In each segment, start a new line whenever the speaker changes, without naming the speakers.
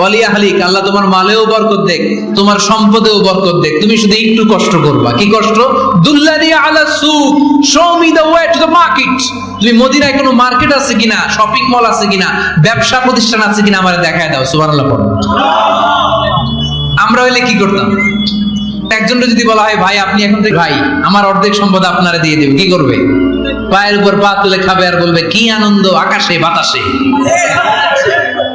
ওয়ালি আহলিক, আল্লাহ তোমার মালেও বরকত দেখ, তোমার সম্পদেও বরকত দেখ। তুমি শুধু একটু কষ্ট করবা। কি কষ্ট? আলা show me the way to the market তুমি মদিনায় কোনো মার্কেট আছে কিনা, শপিং মল আছে কিনা, ব্যবসা প্রতিষ্ঠান আছে কিনা, আমারে দেখায় দাও, সুবহানাল্লাহ আমরা হইলে কি করতাম? একজন যদি বলা হয়, ভাই, আপনি এখন থেকে ভাই, আমার অর্ধেক সম্পদ আপনারা দিয়ে দেবে, কি করবে? পায়ের উপর পা তুলে খাবে আর বলবে, কি আনন্দ, আকাশে, বাতাসে?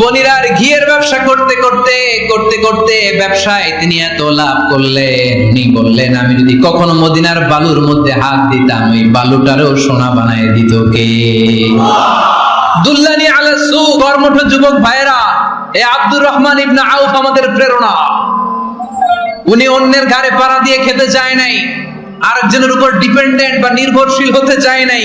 পনির আর ঘিয়ের ব্যবসা করতে করতে করতে করতে ব্যবসায় তিনি এত লাভ করলেন। উনি বললেন, আমি যদি কখনো মদিনার বালুর মধ্যে হাত দিতাম, ওই বালুটারও সোনা বানায় দিত কে? দুল্লানি আলা সু কর্মঠ যুবক ভাইরা এ আব্দুর রহমান ইবনে আউফ আমাদের প্রেরণা। উনি অন্যের ঘাড়ে পাড়া দিয়ে খেতে চায় নাই, আরেকজনের উপর ডিপেন্ডেন্ট বা নির্ভরশীল হতে চায় নাই।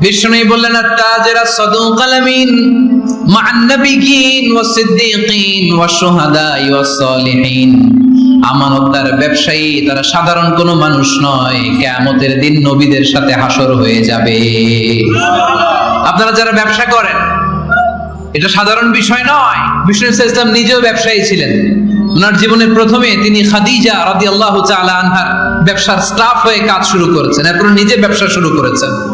বিষ্ণু বললেন তাজেরা সদুক আলামিন মা'আন নাবিয়িন সিদ্দিকিন ওয়াস ব্যবসায়ী, তারা সাধারণ মানুষ নয় দিন নবীদের সাথে হাসর হয়ে যাবে। আপনারা যারা ব্যবসা করেন, এটা সাধারণ বিষয় নয়, বিষ্ণু ইসলাম নিজেও ব্যবসায়ী ছিলেন। ওনার জীবনের প্রথমে তিনি খাদিজা রাদিয়াল্লাহু তাআলা আনহার ব্যবসার স্টাফ হয়ে কাজ শুরু করেছেন, এরপর নিজে ব্যবসা শুরু করেছেন।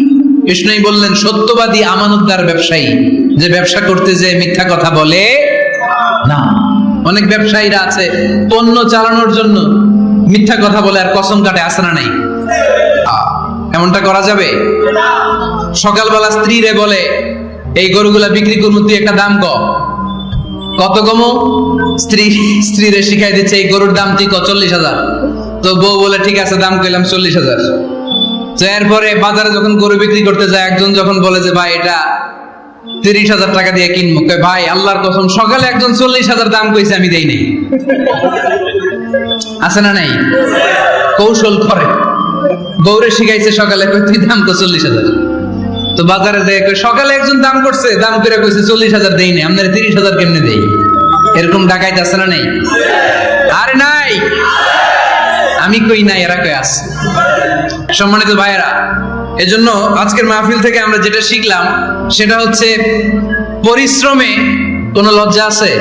কৃষ্ণই বললেন সত্যবাদী আমানতদার ব্যবসায়ী যে ব্যবসা করতে যে মিথ্যা কথা বলে না। অনেক ব্যবসায়ীরা আছে পণ্য চালানোর জন্য মিথ্যা কথা বলে আর কসম কাটে আসনা নাই। আহ, এমনটা করা যাবে? সকালবেলা স্ত্রী রে বলে এই গরুগুলা বিক্রি করব তুই একটা দাম ক। কত কমো? স্ত্রী স্ত্রীরে শিখাই দিচ্ছে এই গরুর দাম ঠিক চল্লিশ হাজার। তো বউ বলে ঠিক আছে দাম কইলাম চল্লিশ হাজার। তো এরপরে বাজারে যখন গরু বিক্রি করতে যায়, একজন যখন বলে যে, ভাই, এটা তিরিশ হাজার টাকা দিয়ে কিনবো। ভাই, আল্লাহর কসম, সকালে একজন চল্লিশ হাজার দাম কইছে, আমি দেই নাই। আছে না নাই? কৌশল করে। গৌরে শিখাইছে সকালে তুই দাম তো চল্লিশ হাজার। তো বাজারে যে সকালে একজন দাম করছে, দাম করে কইছে চল্লিশ হাজার দেই নাই, আপনার তিরিশ হাজার কেমনে দেই? এরকম ডাকাইতে আছে না নাই? আরে নাই! আমি কই নাই, এরা কই আছে? সম্মানিত ভাইয়েরা, এজন্য আজকের মাহফিল থেকে আমরা যেটা শিখলাম, সেটা হচ্ছে পরিশ্রমে কোনো লজ্জা আছে?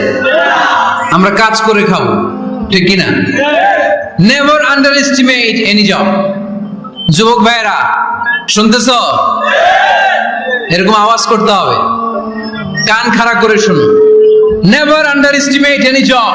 আমরা কাজ করে খাব, ঠিক কিনা? Never underestimate any job যুবক ভাইয়েরা, শুনতেছ? এরকম আওয়াজ করতে হবে। কান খাড়া করে শুনো never underestimate any job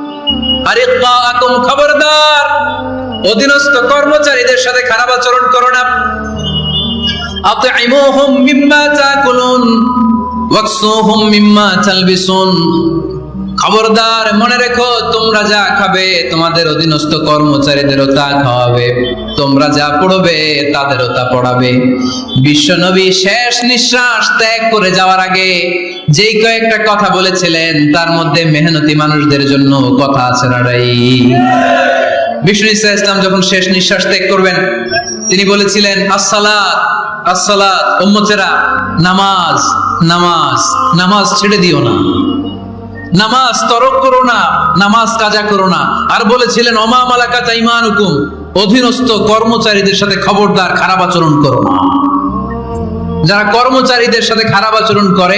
আরিকাকুম আরিকাকুম খবরদার। অধীনস্থ কর্মচারীদের সাথে খারাপ আচরণ করো না। আতইমুহুম মিম্মা তাকুলুন, ওয়াকসুহুম মিম্মা তালবিসুন। খবরদার, মনে রেখো, তোমরা যা খাবে, তোমাদের অধীনস্থ কর্মচারীদেরও তা খাওয়াবে। তোমরা যা পড়বে, তাদেরও তা পড়াবে। বিশ্বনবী শেষ নিঃশ্বাস ত্যাগ করে যাওয়ার আগে যেই কয়েকটা কথা বলেছিলেন, তার মধ্যে মেহনতি মানুষদের জন্য কথা আছে নাড়াই বিষ্ণু ইসা ইসলাম যখন শেষ নিঃশ্বাস ত্যাগ করবেন, তিনি বলেছিলেন, আসসালাত আসসালাত, উম্মতেরা, নামাজ নামাজ নামাজ ছেড়ে দিও না। নামাজ তরক করো না, নামাজ কাজা করো না। আর বলেছিলেন অমা মালাকা তাইমানুকুম অধীনস্থ কর্মচারীদের সাথে খবরদার খারাপ আচরণ করো না। যারা কর্মচারীদের সাথে খারাপ আচরণ করে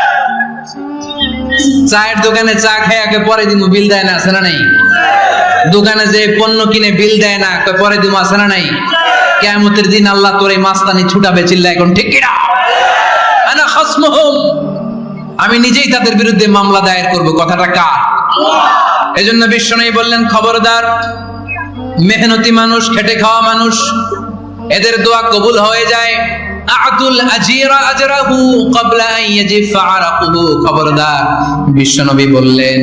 চায়ের দোকানে চা খেয়ে আগে পরে দিন বিল দেয় না, আছে না নাই? দোকানে যে পণ্য কিনে বিল দেয় না পরে দিন আছে না নাই? কেমতের দিন আল্লাহ তোর এই মাস্তানি ছুটাবে চিল্লা এখন, ঠিক কিনা আনা খাসমুহুম। আমি নিজেই তাদের বিরুদ্ধে মামলা দায়ের করব, কথাটা কার? এজন্য বিশ্বনবী বললেন, খবরদার, মেহনতি মানুষ, খেটে খাওয়া মানুষ, এদের দোয়া কবুল হয়ে যায়। আতুল আজিরা আজরাহু ক্বাবলা আন ইয়াজিফা আরাকুহু খবরদার, বিশ্বনবী বললেন,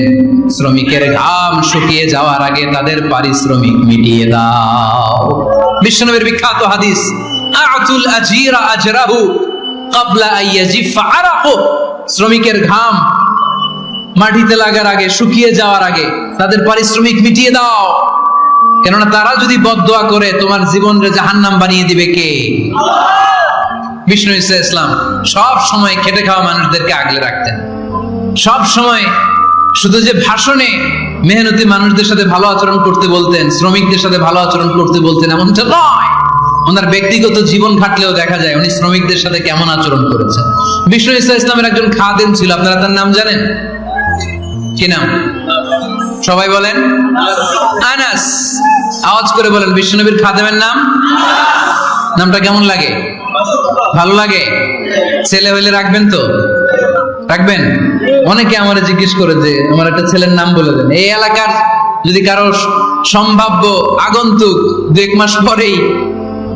শ্রমিকের ঘাম শুকিয়ে যাওয়ার আগে তাদের পারিশ্রমিক মিটিয়ে দাও। বিশ্বনবীর বিখ্যাত হাদিস আতুল আজিরা আজরাহু ক্বাবলা আন ইয়াজিফা আরাকু শ্রমিকের ঘাম মাটিতে লাগার আগে, শুকিয়ে যাওয়ার আগে তাদের পারিশ্রমিক মিটিয়ে দাও। কেননা তারা যদি বদদোয়া করে, তোমার জীবনরে জাহান্নাম বানিয়ে দিবে কে? বিষ্ণু ইসা ইসলাম সব সময় খেটে খাওয়া মানুষদেরকে আগলে রাখতেন। সব সময় শুধু যে ভাষণে মেহনতি মানুষদের সাথে ভালো আচরণ করতে বলতেন, শ্রমিকদের সাথে ভালো আচরণ করতে বলতেন এমনটা নয়। ওনার ব্যক্তিগত জীবন ঘাটলেও দেখা যায় উনি শ্রমিকদের সাথে কেমন আচরণ করেছেন। বিষ্ণু ইসা ইসলামের একজন খাদেম ছিল, আপনারা তার নাম জানেন? কি নাম? সবাই বলেন? আনাস। আওয়াজ করে বলেন বিষ্ণুনবীর খাদেমের নাম? নামটা কেমন লাগে? ভালো লাগে? ছেলে হইলে রাখবেন তো? রাখবেন? অনেকে আমার জিজ্ঞেস করে যে, আমার একটা ছেলের নাম বলে দেন। এই এলাকার যদি কারও সম্ভাব্য আগন্তুক দু এক মাস পরেই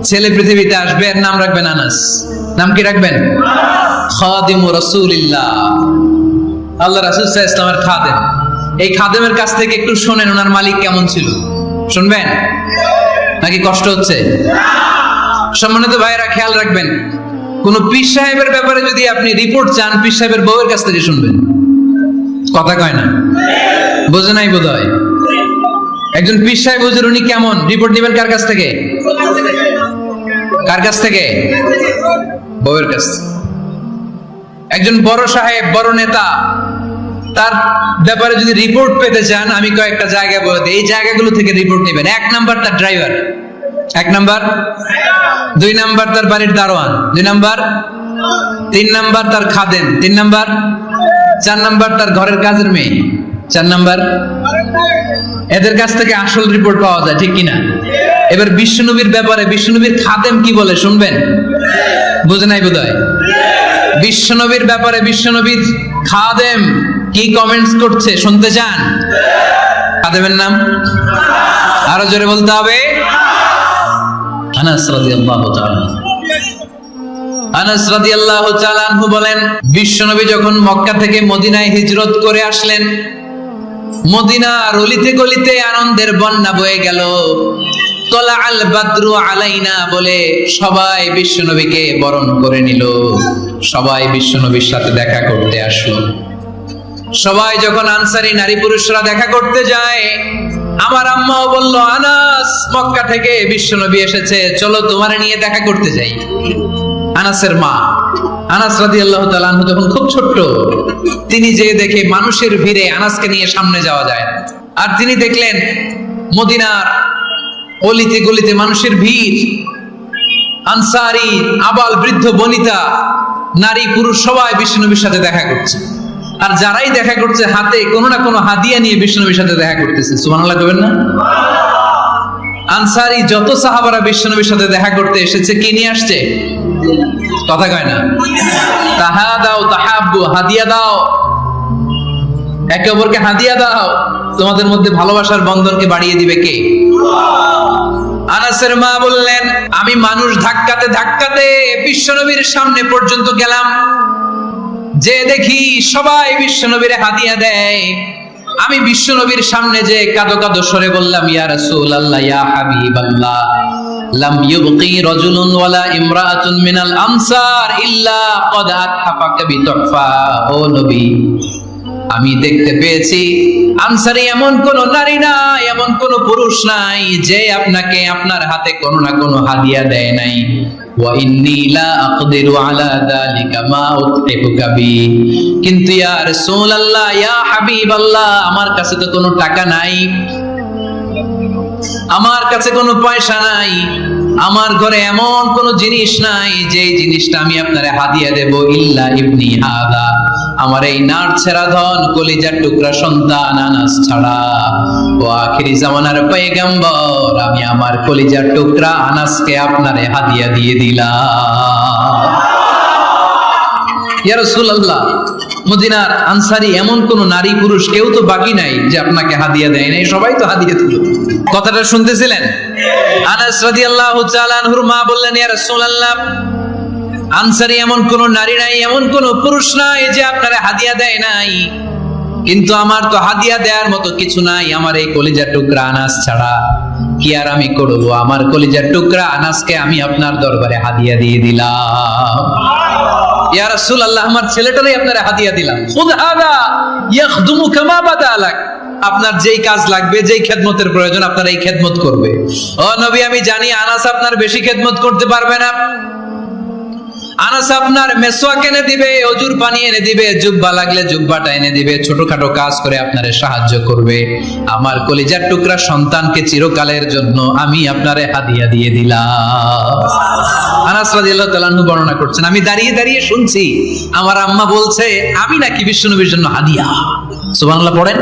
ছেলে পৃথিবীতে আসবে, এর নাম রাখবেন আনাস। নাম কি রাখবেন? খাদিমু রাসূলিল্লাহ। আল্লাহ রাসূল ইসলামের খাদেম। এই খাদেমের কাছ থেকে একটু শোনেন, ওনার মালিক কেমন ছিল? শুনবেন? নাকি কষ্ট হচ্ছে? সম্মানিত ভাইয়েরা, খেয়াল রাখবেন, কোন পীর সাহেবের ব্যাপারে যদি আপনি রিপোর্ট চান, পীর সাহেবের বউয়ের কাছ থেকে শুনবেন। কথা কয় না? বোঝে নাই বোধ হয় একজন পীর সাহেব হুজুর, উনি কেমন? রিপোর্ট দিবেন কার কাছ থেকে? কার কাছ থেকে? বউয়ের কাছ থেকে। একজন বড় সাহেব, বড় নেতা, তার ব্যাপারে যদি রিপোর্ট পেতে চান, আমি কয়েকটা জায়গা বলে এই জায়গাগুলো থেকে রিপোর্ট নেবেন। এক নাম্বার তার ড্রাইভার এক নাম্বার। দুই নাম্বার তার বাড়ির দারোয়ান। দুই নাম্বার। তিন নাম্বার তার খাদেন তিন নাম্বার। চার নাম্বার তার ঘরের কাজের মেয়ে। চার নাম্বার। এদের কাছ থেকে আসল রিপোর্ট পাওয়া যায়, ঠিক কিনা? এবার বিশ্বনবীর ব্যাপারে বিশ্বনবীর খাদেম কি বলে, শুনবেন? বুঝে নাই বোধ হয় বিশ্বনবীর ব্যাপারে বিশ্বনবীর খাদেম কি কমেন্টস করছে, শুনতে চান? খাদেমের নাম? আরও জোরে বলতে হবে। আনাস রাদিয়াল্লাহু তাআলা আনাস রাদিয়াল্লাহু তাআলা আনহু বলেন, বিশ্বনবী যখন মক্কা থেকে মদিনায় হিজরত করে আসলেন, মদিনার অলিতে গলিতে আনন্দের বন্যা বয়ে গেল। আল বাদ্রু আলাইনা বলে সবাই বিশ্বনবীকে বরণ করে নিল। সবাই বিশ্বনবীর সাথে দেখা করতে আসলো। সবাই যখন আনসারি নারী পুরুষরা দেখা করতে যায় আমার আম্মাও বলল, আনাস, মক্কা থেকে বিশ্বনবী এসেছে, চলো তোমার নিয়ে দেখা করতে যাই। আনাসের মা, আনাস রাদি আল্লাহ তালু তখন খুব ছোট্ট, তিনি যে দেখে মানুষের ভিড়ে আনাসকে নিয়ে সামনে যাওয়া যায়। আর তিনি দেখলেন, মদিনার অলিতে গলিতে মানুষের ভিড়। আনসারি, আবাল, বৃদ্ধ, বনিতা, নারী, পুরুষ সবাই বিষ্ণুনবীর সাথে দেখা করছে। আর যারাই দেখা করছে হাতে, কোনো না কোনো হাদিয়া নিয়ে বিষ্ণুনবীর সাথে দেখা করতেছে। সুবহানাল্লাহ কবেন না? আনসারি যত সাহাবারা বিশ্বনবীর সাথে দেখা করতে এসেছে, কি নিয়ে আসছে? কথা কয় না। তাহা দাও, তাহাব্বু, হাদিয়া দাও। একে অপরকে হাদিয়া দাও। তোমাদের মধ্যে ভালোবাসার বন্ধনকে বাড়িয়ে দিবে কে? আনাসের মা বললেন, আমি মানুষ ধাক্কাতে ধাক্কাতে বিশ্বনবীর সামনে পর্যন্ত গেলাম। যে দেখি সবাই বিশ্বনবীর হাদিয়া দেয়। আমি বিশ্বনবীর সামনে যে কাদো কাদো সরে বললাম, ইয়া রাসূলুল্লাহ, ইয়া হাবিবাল্লাহ, লাম ইউবকি রাজুলুন ওয়ালা মিনাল আমসার ইল্লা ক্বাদ ও নবী, আমি দেখতে পেয়েছি আনসারি এমন কোন নারী নাই, এমন কোন পুরুষ নাই, যে আপনাকে আপনার হাতে কোনো না কোনো হাদিয়া দেয় নাই। ইন্নী লা আকদিরু আলা যালিকা মা উতহিকুকা বি। কিন্তু ইয়া রাসূলুল্লাহ, ইয়া আমার কাছে তো কোনো টাকা নাই। আমার কাছে কোনো পয়সা নাই। আমার ঘরে এমন কোন জিনিস নাই যে জিনিসটা আমি আপনারে হাদিয়া দেব ইল্লা ইবনি হাদা। আমার এই নার ছেড়া ধন, কলিজার টুকরা সন্তান, আনাস ছাড়া। ও আখিরি জামানার পয়গম্বর, আমি আমার কলিজার টুকরা, আনাসকে আপনারে হাদিয়া দিয়ে দিলাম। ইয়া রাসূলুল্লাহ, মদিনার আনসারি এমন কোন নারী পুরুষ কেউ তো বাকি নাই যে আপনাকে হাদিয়া দেয় নাই, সবাই তো হাদিয়া দিল। কথাটা শুনতেছিলেন? আনাস রাদিয়াল্লাহু তাআলা আনহুর মা বললেন ইয়া রাসূলুল্লাহ আনসারি এমন কোন নারী নাই এমন কোন পুরুষ নাই যে আপনারে হাদিয়া দেয় নাই। কিন্তু আমার তো হাদিয়া দেওয়ার মতো কিছু নাই আমার এই কলিজার টুকরা আনাস ছাড়া কি আর আমি করব? আমার কলিজার টুকরা আনাসকে আমি আপনার দরবারে হাদিয়া দিয়ে দিলাম। ইয়া রাসূলুল্লাহ আমার ছেলেটারই আপনারা হাদিয়া দিলাম। খুদ হাদা ইয়াখদুমু কামা বাদা আলাক। আপনার যেই কাজ লাগবে, যেই খেদমতের প্রয়োজন আপনার এই খেদমত করবে। ও নবী, আমি জানি আনাস আপনার বেশি খেদমত করতে পারবে না। আনাস আপনার মেসোয়াক এনে দিবে, অজুর পানি এনে দিবে, জুব্বা লাগলে জুব্বাটা এনে দিবে, ছোটখাটো কাজ করে আপনারে সাহায্য করবে। আমার কলিজার টুকরা সন্তানকে চিরকালের জন্য আমি আপনারে হাদিয়া দিয়ে দিলাম। আনাস রাদিয়াল্লাহু তাআলা বর্ণনা করছেন, আমি দাঁড়িয়ে দাঁড়িয়ে শুনছি, আমার আম্মা বলছে, আমি নাকি বিশ্বনবীর জন্য হাদিয়া। সুবহানাল্লাহ, পড়েন?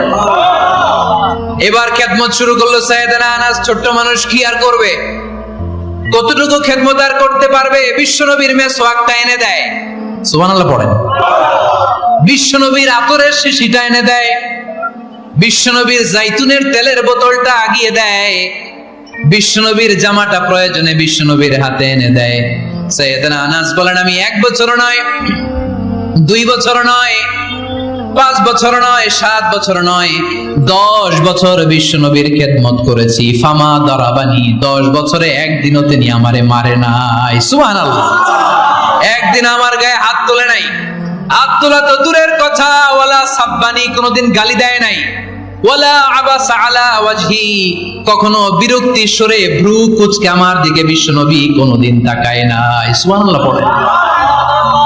এবার খেদমত শুরু করল সাইয়েদানা আনাস, ছোট্ট মানুষ কি আর করবে? কতটুকু খেদমত আর করতে পারবে? বিশ্বনবীর মেসোয়াকটা এনে দেয়। সুবহানাল্লাহ পড়েন। বিশ্বনবীর আতরের শিশিটা এনে দেয়। বিশ্বনবীর জাইতুনের তেলের বোতলটা আগিয়ে দেয়। বিশ্বনবীর জামাটা প্রয়োজনে বিশ্বনবীর হাতে এনে দেয়। সৈয়দনা আনাস বলেন, আমি এক বছর নয়, দুই বছর নয় পাঁচ বছর নয়, সাত বছর নয়, দশ বছর বিশ্বনবীর খেদমত করেছি। ফামা দরাবানি, দশ বছরে একদিনও তিনি আমারে মারে নাই। সুহান একদিন আমার গায়ে হাত তোলে নাই। হাত তোলা তো দূরের কথা, ওয়ালা সাব্বানি কোনোদিন গালি দেয় নাই। ওয়ালা আবাসা আলা ওয়াজহি, কখনো বিরক্তি সরে ভ্রু কুচকে আমার দিকে বিশ্বনবী কোনোদিন তাকায় নাই। সুবহানাল্লাহ পড়ে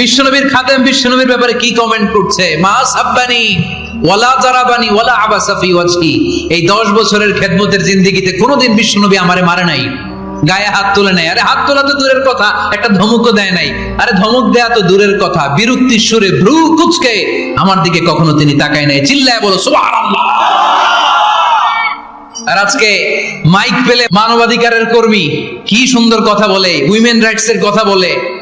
বিশ্বনবীর খাদেম, বিশ্বনবীর ব্যাপারে কি কমেন্ট করছে? মা সাব্বানি, ওয়ালা জারাবানি, ওয়ালা আবাসাফি ওয়াজহি। এই 10 বছরের খেদমতের জিন্দেগিতে কোনোদিন বিশ্বনবী আমারে মারে নাই। গায়ে হাত তুলে নাই। আরে হাত তোলা তো দূরের কথা, একটা ধমকও দেয় নাই। আরে ধমক দেয়া তো দূরের কথা। বিরক্তির সুরে ভ্রু কুচকে আমার দিকে কখনো তিনি তাকায় নাই। চিল্লায় বলো, সুবহানাল্লাহ! আর আজকে মাইক পেলে মানবাধিকারের কর্মী কি সুন্দর কথা বলে, উইমেন রাইটস এর কথা বলে।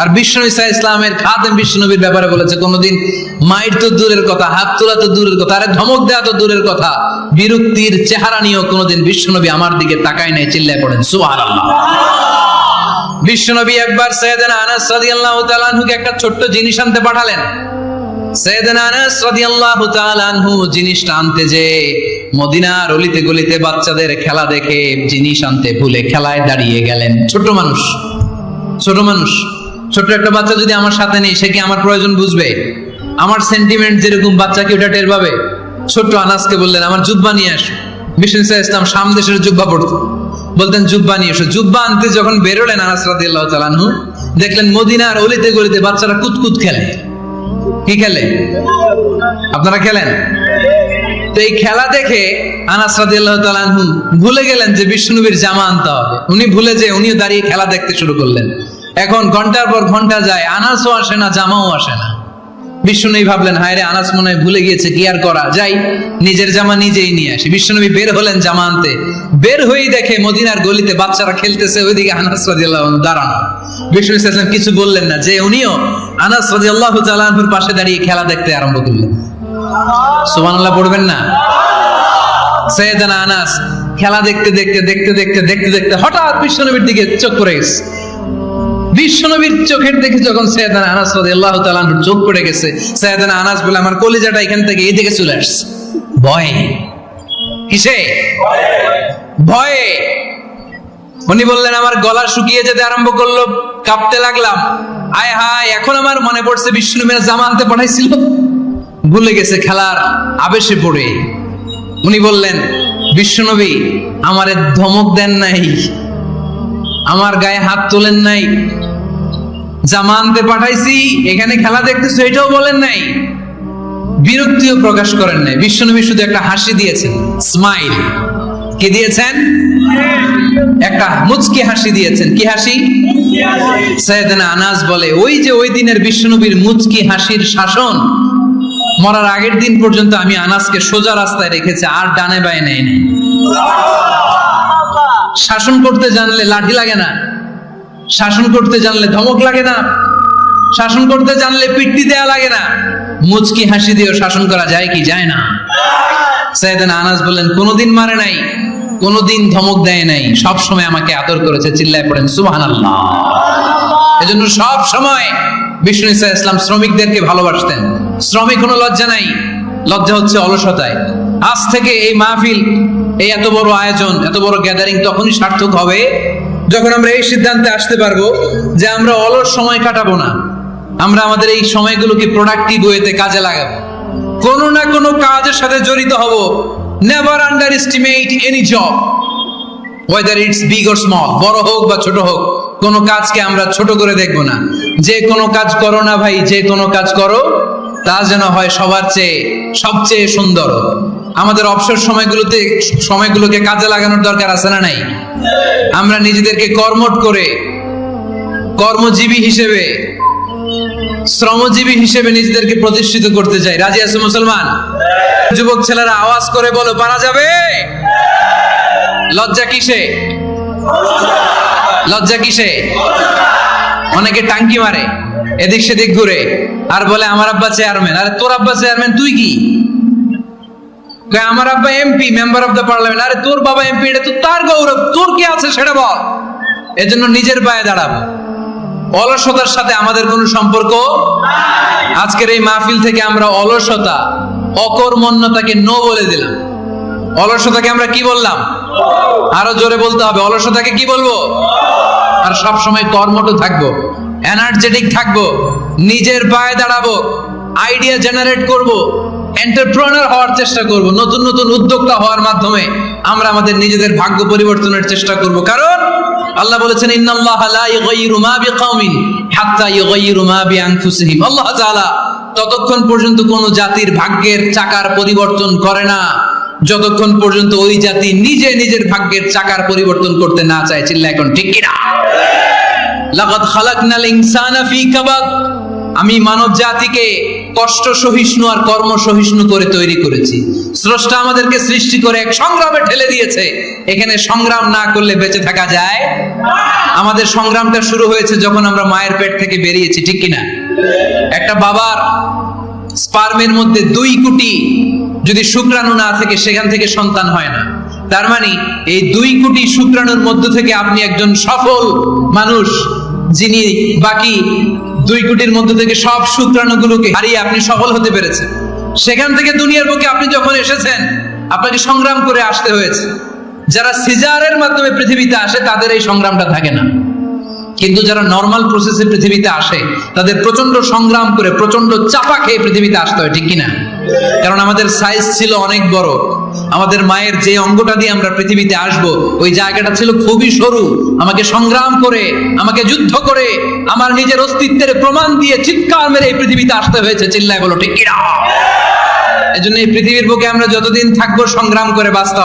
আর বিষ্ণু ইসা ইসলামের খাদেম বিষ্ণুনবীর ব্যাপারে বলেছে কোনোদিন মায়ের তো দূরের কথা, হাত তোলা তো দূরের কথা, আরে ধমক দেওয়া তো দূরের কথা, বিরক্তির চেহারা নিয়েও কোনোদিন বিষ্ণুনবী আমার দিকে তাকায় নাই, চিল্লায় পড়েন, সুবহানাল্লাহ। বিশ্বনবী একবার সৈয়দনা আনাস রাদিয়াল্লাহু তাআলা আনহুকে একটা ছোট্ট জিনিস আনতে পাঠালেন। সৈয়দনা আনাস রাদিয়াল্লাহু তাআলা আনহু জিনিসটা আনতে যে মদিনার অলিতে গলিতে বাচ্চাদের খেলা দেখে জিনিস আনতে ভুলে খেলায় দাঁড়িয়ে গেলেন। ছোট মানুষ ছোট মানুষ। ছোট একটা বাচ্চা যদি আমার সাথে নেই, সে কি আমার প্রয়োজন বুঝবে? আমার সেন্টিমেন্ট যেরকম বাচ্চাকে ওটা টের পাবে? ছোট্ট আনাসকে বললেন, আমার জুব্বা নিয়ে আসো। বিষ্ণু ইসা ইসলাম সাম দেশের জুব্বা পড়তো। বলতেন, জুব্বা নিয়ে এসো। জুব্বা আনতে যখন বেরোলেন আনাস রাদিয়াল্লাহু তাআলা আনহু, দেখলেন মদিনার অলিতে গলিতে বাচ্চারা কুতকুত খেলে। কি খেলে? আপনারা খেলেন? তো এই খেলা দেখে আনাস রাদিয়াল্লাহু তাআলা আনহু ভুলে গেলেন যে বিষ্ণুবীর জামা আনতে হবে। উনি ভুলে যে উনিও দাঁড়িয়ে খেলা দেখতে শুরু করলেন। এখন ঘণ্টার পর ঘণ্টা যায়, আনাসও আসে না, জামাও আসে না। বিষ্ণুনবী ভাবলেন হায় রে আনাস মনে হয় ভুলে গিয়েছে, কি আর করা? যাই, নিজের জামা নিজেই নিয়ে আসি। বিষ্ণুনবী বের হলেন জামা আনতে। বের হয়েই দেখে মদিনার গলিতে বাচ্চারা খেলতেছে, ওইদিকে আনাস দাঁড়ানো। বিষ্ণু ইসলাম কিছু বললেন না, যে উনিও আনাস আনহুর পাশে দাঁড়িয়ে খেলা দেখতে আরম্ভ করলেন। সুবহানাল্লাহ পড়বেন না? সৈয়দানা আনাস খেলা দেখতে দেখতে দেখতে দেখতে দেখতে দেখতে হঠাৎ বিশ্বনবীর দিকে চোখ পড়ে গেছে। বিশ্বনবীর চোখের দেখে যখন সৈয়দানা আনাস রাদিয়াল্লাহু তাআলা চোখ পড়ে গেছে, সৈয়দানা আনাস বলে, আমার কলিজাটা এখান থেকে এই দিকে চলে আসছে। ভয়ে। কিসে? ভয়ে। উনি বললেন, আমার গলা শুকিয়ে যেতে আরম্ভ করল, কাঁপতে লাগলাম। আয় হায়, এখন আমার মনে পড়ছে বিষ্ণুমের জামা আনতে পাঠাইছিল। ভুলে গেছে খেলার আবেশে পড়ে। উনি বললেন বিশ্বনবী আমারে ধমক দেন নাই। আমার গায়ে হাত তোলেন নাই। জামা আনতে পাঠাইছি, এখানে খেলা দেখতেছো, এটাও বলেন নাই। বিরক্তিও প্রকাশ করেন নাই। বিশ্বনবী শুধু একটা হাসি দিয়েছেন স্মাইল কি দিয়েছেন? একটা মুচকি হাসি দিয়েছেন। কি হাসি? সৈয়দনা আনাস বলে, ওই যে ওই দিনের বিশ্বনবীর মুচকি হাসির শাসন, মরার আগের দিন পর্যন্ত আমি আনাসকে সোজা রাস্তায় রেখেছি, আর ডানে বায়ে নেই নেই শাসন করতে জানলে লাঠি লাগে না। শাসন করতে জানলে ধমক লাগে না। শাসন করতে জানলে পিট্টি দেয়া লাগে না। মুচকি হাসি দিয়েও শাসন করা যায় কি যায় না। সাইদান আনাস বললেন, কোনোদিন মারে নাই, কোনোদিন ধমক দেয় নাই। সব সময় আমাকে আদর করেছে, চিল্লায় পড়েন, সুবহানাল্লাহ। এজন্য সব সময় বিষ্ণু ইসা ইসলাম শ্রমিকদেরকে ভালোবাসতেন। শ্রমিক কোনো লজ্জা নাই। লজ্জা হচ্ছে অলসতায়। আজ থেকে এই মাহফিল এই এত বড় আয়োজন, এত বড় গ্যাদারিং তখনই সার্থক হবে যখন আমরা এই সিদ্ধান্তে আসতে পারব যে আমরা অলস সময় কাটাবো না। আমরা আমাদের এই সময়গুলোকে প্রোডাক্টিভ ওয়েতে কাজে লাগাবো। কোনো না কোনো কাজের সাথে জড়িত হব। Never underestimate any job whether it's big or small বড় হোক বা ছোট হোক, কোনো কাজকে আমরা ছোট করে দেখব না। যে কোনো কাজ করো না ভাই, যে কোনো কাজ করো, তা যেন হয় সবার চেয়ে, সবচেয়ে সুন্দর। আমাদের অবসর সময়গুলোতে সময়গুলোকে কাজে লাগানোর দরকার আছে না নাই? আমরা নিজেদেরকে কর্মট করে কর্মজীবী হিসেবে, শ্রমজীবী হিসেবে নিজেদেরকে প্রতিষ্ঠিত করতে চাই। রাজি আছে মুসলমান? যুবক ছেলেরা আওয়াজ করে বলো, পারা যাবে? লজ্জা কিসে? লজ্জা কিসে? অনেকে টাঙ্কি মারে, এদিক সেদিক ঘুরে, আর বলে, আমার আব্বা চেয়ারম্যান। আরে, তোর আব্বা চেয়ারম্যান, তুই কি? আমার আব্বা MP, member of the parliament. আরে তোর বাবা এমপি, এটা তো তার গৌরব। তোর কি আছে সেটা বল। এজন্য নিজের পায়ে দাঁড়াবো। অলসতার সাথে আমাদের কোনো সম্পর্ক আজকের এই মাহফিল থেকে আমরা অলসতা, অকর্মণ্যতাকে নো বলে দিলাম। অলসতাকে আমরা কি বললাম? আরও জোরে বলতে হবে। অলসতাকে কি বলব? আর সব সময় কর্মঠ থাকব। এনার্জেটিক থাকব। নিজের পায়ে দাঁড়াবো। আইডিয়া জেনারেট করব। এন্টারপ্রেনার হওয়ার চেষ্টা করব, নতুন নতুন উদ্যোক্তা হওয়ার মাধ্যমে আমরা আমাদের নিজেদের ভাগ্য পরিবর্তনের চেষ্টা করব। কারণ আল্লাহ বলেছেন, ইন্নাল্লাহ লা ইউগাইয়িরু মা বিকাউমিন হাত্তা ইউগাইয়িরু মা বিআনফুসিহিম। আল্লাহ তাআলা ততক্ষণ পর্যন্ত কোন জাতির ভাগ্যের চাকার পরিবর্তন করে না। যতক্ষণ পর্যন্ত ওই জাতি নিজে নিজের ভাগ্যের চাকার পরিবর্তন করতে না চায় চিল্লা এখন ঠিক কিনা? লাকাদ খালাকনাল ইনসানা ফি কাবাদ। আমি মানব জাতিকে কষ্ট সহিষ্ণু আর কর্ম সহিষ্ণু করে তৈরি করেছি। স্রষ্টা আমাদেরকে সৃষ্টি করে এক সংগ্রামে ঠেলে দিয়েছে। এখানে সংগ্রাম না করলে বেঁচে থাকা যায়? আমাদের সংগ্রামটা শুরু হয়েছে যখন আমরা মায়ের পেট থেকে বেরিয়েছি, ঠিক কিনা? একটা বাবার স্পার্মের মধ্যে দুই কোটি যদি শুক্রাণু না থাকে, সেখান থেকে সন্তান হয় না। তার মানে এই দুই কোটি শুক্রাণুর মধ্য থেকে আপনি একজন সফল মানুষ, যিনি বাকি দুই কোটির মধ্যে থেকে সব শুক্রাণুগুলোকে হারিয়ে আপনি সফল হতে পেরেছেন। সেখান থেকে দুনিয়ার বুকে আপনি যখন এসেছেন, আপনাকে সংগ্রাম করে আসতে হয়েছে। যারা সিজারের মাধ্যমে পৃথিবীতে আসে, তাদের এই সংগ্রামটা থাকে না। কিন্তু যারা নর্মাল প্রসেসে পৃথিবীতে আসে, তাদের প্রচণ্ড সংগ্রাম করে প্রচণ্ড চাপা খেয়ে পৃথিবীতে আসতে হয়, ঠিক কিনা? কারণ আমাদের সাইজ ছিল অনেক বড়। আমাদের মায়ের যে অঙ্গটা দিয়ে আমরা পৃথিবীতে আসব, ওই জায়গাটা ছিল খুবই সরু। আমাকে সংগ্রাম করে, আমাকে যুদ্ধ করে, আমার নিজের অস্তিত্বের প্রমাণ দিয়ে চিৎকার মেরে এই পৃথিবীতে আসতে হয়েছে। চিল্লায় বলো, ঠিক এই জন্য এই পৃথিবীর বুকে আমরা যতদিন থাকব সংগ্রাম করে বাঁচতে হবে।